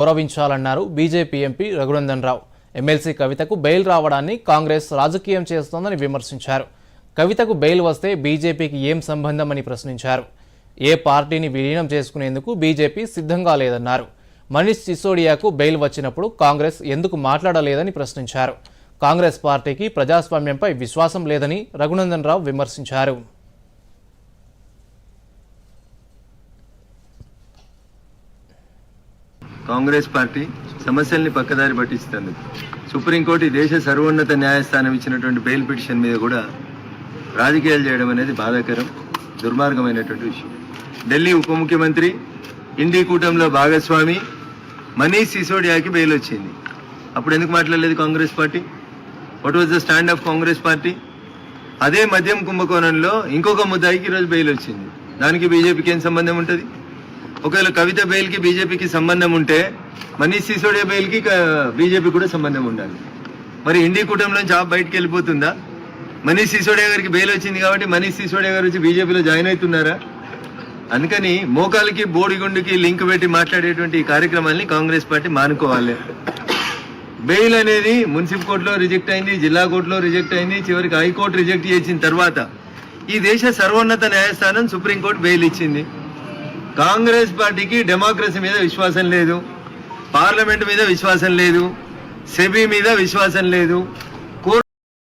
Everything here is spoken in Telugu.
గౌరవించాలన్నారు BJP MP Raghunandan Rao. MLC కవితకు బెయిల్ రావడాన్ని కాంగ్రెస్ రాజకీయం చేస్తోందని విమర్శించారు. కవితకు బెయిల్ వస్తే బీజేపీకి ఏం సంబంధమని ప్రశ్నించారు. ఏ పార్టీని విలీనం చేసుకునేందుకు బీజేపీ సిద్ధంగా లేదన్నారు. మనీష్ సిసోడియాకు బెయిల్ వచ్చినప్పుడు కాంగ్రెస్ ఎందుకు మాట్లాడలేదని ప్రశ్నించారు. కాంగ్రెస్ పార్టీకి ప్రజాస్వామ్యంపై విశ్వాసం లేదని రఘునందన్ రావు విమర్శించారు. కాంగ్రెస్ పార్టీ సమస్యల్ని పక్కదారి పట్టిస్తుంది. సుప్రీంకోర్టు ఈ దేశ సర్వోన్నత న్యాయస్థానం ఇచ్చినటువంటి బెయిల్ పిటిషన్ మీద కూడా రాజకీయాలు చేయడం అనేది బాధాకరం దుర్మార్గమైనటువంటి విషయం. ఢిల్లీ ఉప ముఖ్యమంత్రి ఇండి కూటమిలో భాగస్వామి మనీష్ సిసోడియాకి బెయిల్ వచ్చింది. అప్పుడు ఎందుకు మాట్లాడలేదు Congress party? What was the stand of Congress party? అదే మద్యం కుంభకోణంలో ఇంకొక ముద్దాయికి ఈరోజు బెయిల్ వచ్చింది. దానికి బీజేపీకి ఏం సంబంధం ఉంటుంది? ఒకవేళ కవిత బెయిల్కి బీజేపీకి సంబంధం ఉంటే మనీష్ సిసోడియా బెయిల్కి బీజేపీ కూడా సంబంధం ఉండాలి. మరి ఇండి కూటమిలోంచి ఆ బయటకు వెళ్ళిపోతుందా? మనీష్ సిసోడియా గారికి బెయిల్ వచ్చింది కాబట్టి మనీష్ సిసోడియా గారు వచ్చి బీజేపీలో జాయిన్ అవుతున్నారా? అందుకని మోకాలకి బోడిగుండుకి లింక్ పెట్టి మాట్లాడేటువంటి ఈ కార్యక్రమాల్ని కాంగ్రెస్ పార్టీ మానుకోవాలి. బెయిల్ అనేది మున్సిపల్ కోర్టులో రిజెక్ట్ అయింది జిల్లా కోర్టులో రిజెక్ట్ అయింది చివరికి హైకోర్టు రిజెక్ట్ చేసిన తర్వాత ఈ దేశ సర్వోన్నత న్యాయస్థానం సుప్రీంకోర్టు బెయిల్ ఇచ్చింది. కాంగ్రెస్ పార్టీకి డెమోక్రసీ మీద విశ్వాసం లేదు పార్లమెంట్ మీద విశ్వాసం లేదు సెబీ మీద విశ్వాసం లేదు.